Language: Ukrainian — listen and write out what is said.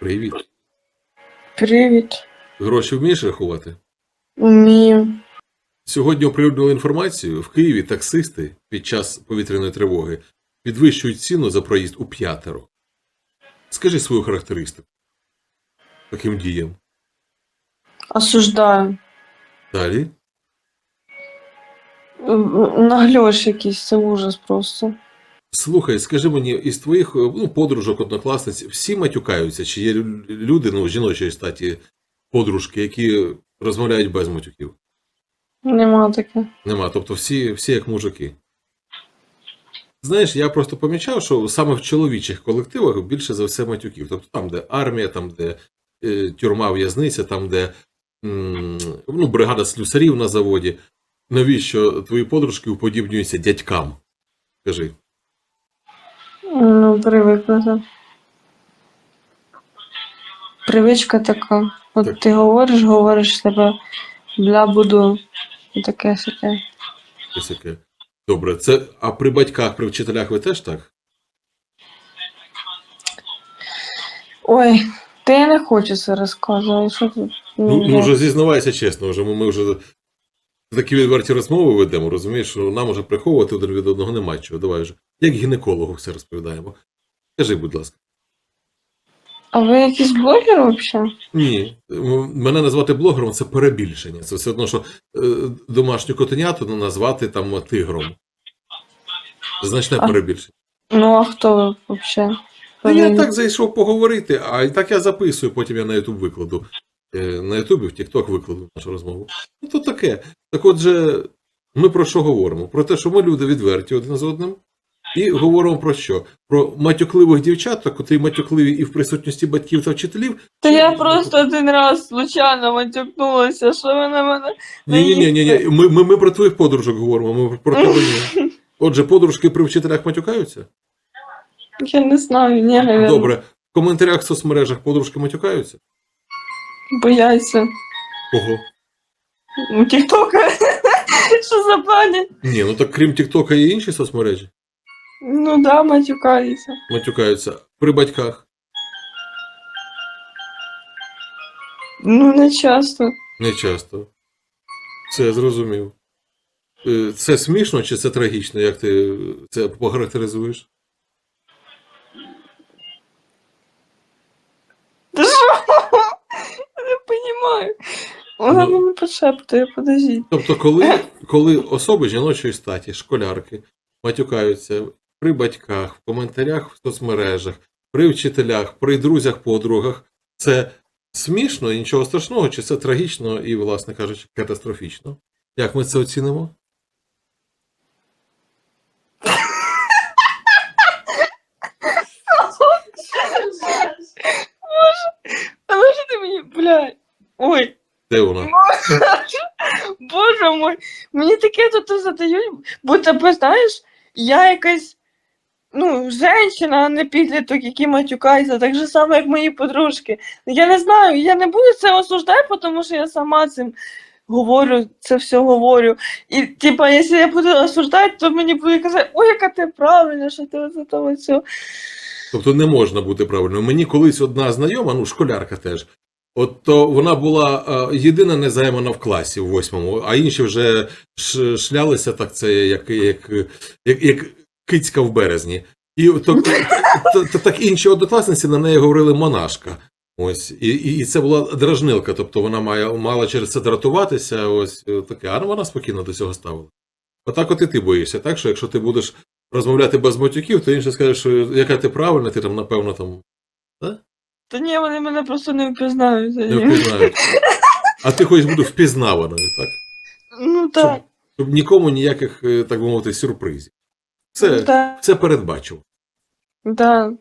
Привіт. Привіт. Гроші вмієш рахувати? Вмію. Сьогодні оприлюднили інформацію. В Києві таксисти під час повітряної тривоги підвищують ціну за проїзд у п'ятеро. Скажи свою характеристику таким діям. Осуждаю. Далі. Нагльош якийсь, це ужас просто. Слухай, скажи мені, із твоїх ну, подружок, однокласниць, всі матюкаються? Чи є люди ну, жіночої статі подружки, які розмовляють без матюків? Нема таке. Нема. Тобто всі, всі як мужики. Знаєш, я просто помічав, що саме в чоловічих колективах більше за все матюків. Тобто там, де армія, там, де е, тюрма, в'язниця, там, де м, ну, бригада слюсарів на заводі. Навіщо твої подружки уподібнюються дядькам? Скажи. Ну, привикнути. Привичка така. От Так. ти говориш, говориш себе, бля буду і таке сяке. Яке. Добре, це. А при батьках, при вчителях ви теж так? Ой, та я не хочу це розказувати. Що тут? Ну, ну вже зізнавайся чесно, вже ми вже такі відверті розмови ведемо, розумієш, що нам уже приховувати один від одного немає чого. Давай вже. Як гінекологу все розповідаємо. Скажи, будь ласка. А ви якийсь блогер взагалі? Ні, мене назвати блогером це перебільшення. Це все одно, що е, домашню котеняту назвати там тигром. Значне А. перебільшення. Ну, а хто ви взагалі? Та я так зайшов поговорити, а і так я записую, потім я на Ютуб викладу. Е, На Ютубі, в Тікток викладу нашу розмову. Ну то таке. Так отже, ми про що говоримо? Про те, що ми люди відверті один з одним. І говоримо про що? Про матюкливих дівчаток, котрі матюкливі і в присутності батьків та вчителів. Та я просто один раз случайно матюкнулася, що ви на мене. Ні, ні, ні, ні. Ми, ми, ми про твоїх подружок говоримо, ми про тебе ні. Отже, подружки при вчителях матюкаються? Я не знаю, ні, наверное. Добре. В коментарях в соцмережах подружки матюкаються? Бояться. Кого? Ну, тіктока. Що за пані? Ні, ну так крім Тіктока є інші соцмережі. Ну да, матюкаються. матюкаються при батьках. Ну, не часто. Не часто. Це я зрозумів. Е, Це смішно чи це трагічно, як ти це похарактеризуєш? Та що? Я не розумію. Вона Ну. мені пошептує, подожди. Тобто, коли, коли особи жіночої статі, школярки, матюкаються при батьках, в коментарях в соцмережах, при вчителях, при друзях, подругах, це смішно і нічого страшного, чи це трагічно і, власне кажучи, катастрофічно? Як ми це оцінимо? Блядь? Ой, Де вона? боже мой, мені таке тут задають, бо тебе знаєш, я якась. Ну, женщина, а не підліток, який матюкається, так же само, як мої подружки. Я не знаю, я не буду це осуждати, тому що я сама цим говорю, це все говорю. І, типа, якщо я буду осуждати, то мені буде казати, ой, яка ти правильна, що ти оце того все. Тобто не можна бути правильною. Мені колись одна знайома, ну школярка теж. От то вона була е, єдина незаймана в класі в восьмому, а інші вже шлялися так, це як, як, як, як кицька в березні. І то, то, то, так інші однокласниці на неї говорили монашка. Ось, і, і, і це була дражнилка, тобто вона має, мала через це дратуватися, ось е, таке, а вона спокійно до цього ставила. Отак от і ти боїшся, так? Що якщо ти будеш розмовляти без матюків, то інший скаже, що яка ти правильна, ти там, напевно, там Та ні, вони мене просто не впізнають. не впізнають. А ти хочеш бути впізнаваною, так? Ну так. Щоб нікому ніяких, е, так би мовити, сюрпризів. Це, це передбачив. да.